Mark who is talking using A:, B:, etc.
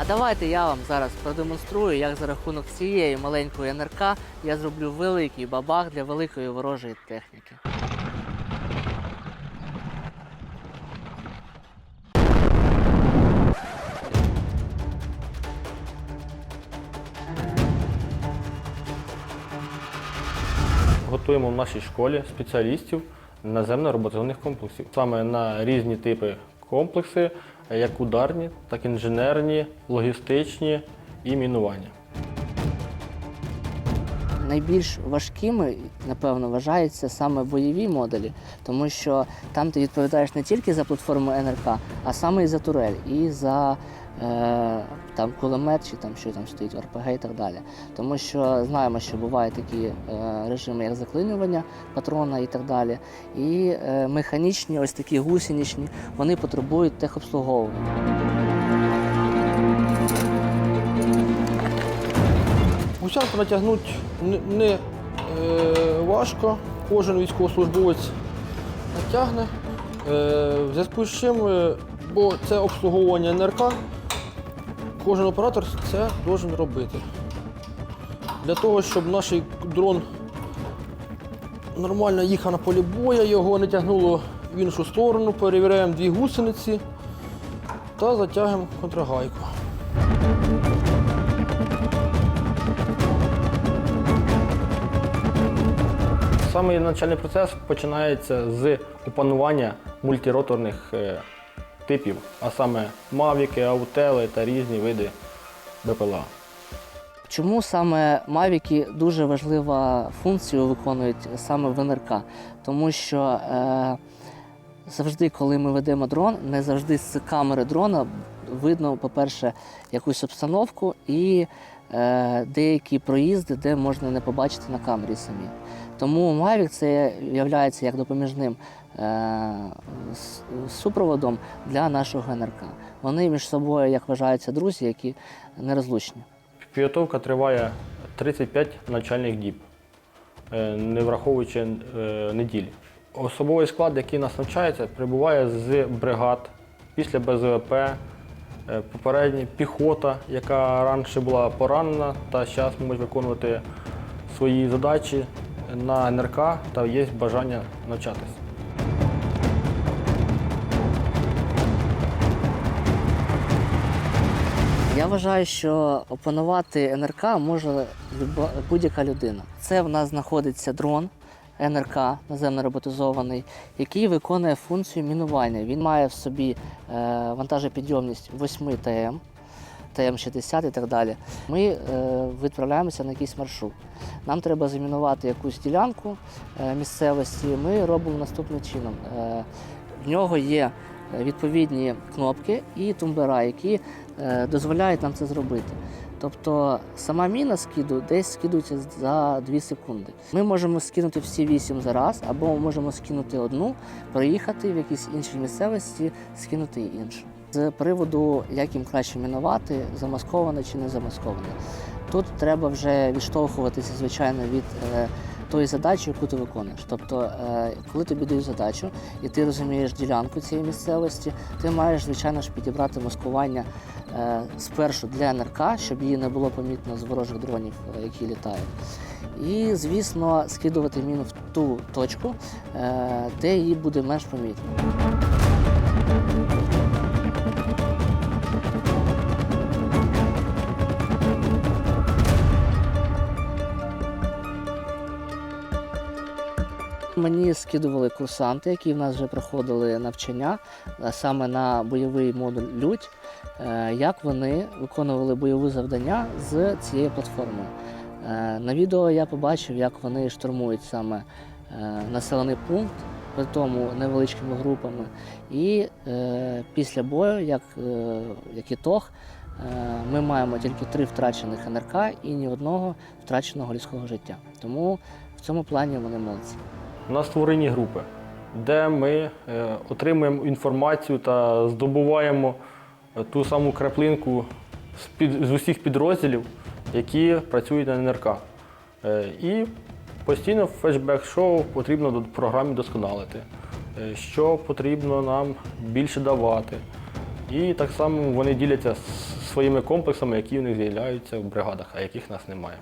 A: А давайте я вам зараз продемонструю, як за рахунок цієї маленької НРК я зроблю великий бабах для великої ворожої техніки.
B: Готуємо в нашій школі спеціалістів наземно-роботизованих комплексів. Саме на різні типи комплекси, як ударні, так і інженерні, логістичні і мінування.
A: Найбільш важкими, напевно, вважаються саме бойові модулі, тому що там ти відповідаєш не тільки за платформу НРК, а саме і за турель, і за там, кулемет, чи там що там стоїть, РПГ і так далі. Тому що знаємо, що бувають такі е, режими, як заклинювання патрона і так далі. І е, механічні, ось такі гусеничні, вони потребують техобслуговування.
C: Гусянку натягнути не, е, важко. Кожен військовослужбовець натягне. Е, в зв'язку з чим, е, бо це обслуговування НРК, кожен оператор це має робити. Для того, щоб наш дрон нормально їхав на полі бою, його не тягнуло в іншу сторону, перевіряємо дві гусениці та затягуємо контрагайку.
B: Саме навчальний процес починається з опанування мультироторних е, типів, а саме мавіки, аутели та різні види БПЛА.
A: Чому саме Мавіки дуже важливу функцію виконують саме в НРК? Тому що е, завжди, коли ми ведемо дрон, не завжди з камери дрона видно, по-перше, якусь обстановку і деякі проїзди, де можна не побачити на камері самі. Тому Mavic це є як допоміжним е, супроводом для нашого НРК. Вони між собою, як вважаються, друзі, які нерозлучні.
B: Підготовка триває 35 навчальних діб, е, не враховуючи е, неділі. Особовий склад, який нас навчається, прибуває з бригад після БЗВП, е, попередня піхота, яка раніше була поранена та зараз може виконувати свої задачі на НРК та є бажання навчатися.
A: Я вважаю, що опанувати НРК може будь-яка людина. Це в нас знаходиться дрон НРК, наземно роботизований, який виконує функцію мінування. Він має в собі е, вантажопідйомність 8 ТМ, ТМ-60 і так далі. Ми е, відправляємося на якийсь маршрут. Нам треба замінувати якусь ділянку е, місцевості. Ми робимо наступним чином. Е, в нього є е, відповідні кнопки і тумбера, які е, дозволяють нам це зробити. Тобто сама міна скиду десь скидується за 2 секунди. Ми можемо скинути всі 8 за раз, або можемо скинути одну, проїхати в якійсь іншій місцевості, скинути іншу. З приводу, як їм краще мінувати, замасковане чи не замасковане. Тут треба вже відштовхуватися, звичайно, від тої задачі, яку ти виконуєш. Тобто, е, коли тобі дають задачу, і ти розумієш ділянку цієї місцевості, ти маєш, звичайно ж, підібрати маскування е, спершу для НРК, щоб її не було помітно з ворожих дронів, е, які літають. І, звісно, скидувати міну в ту точку, де її буде менш помітно. Мені скидували курсанти, які в нас вже проходили навчання саме на бойовий модуль Людь, е, як вони виконували бойові завдання з цією платформою. Е, На відео я побачив, як вони штурмують саме е, населений пункт, при тому невеличкими групами. І е, після бою, як, е, як ітог, е, ми маємо тільки три втрачених НРК і ні одного втраченого людського життя. Тому в цьому плані вони молодці.
B: У нас створені групи, де ми е, отримуємо інформацію та здобуваємо е, ту саму краплинку з, під, з усіх підрозділів, які працюють на НРК. Е, І постійно в флешбек-шоу потрібно до програмі досконалити, що потрібно нам більше давати. І так само вони діляться своїми комплексами, які в них з'являються в бригадах, а яких нас немає.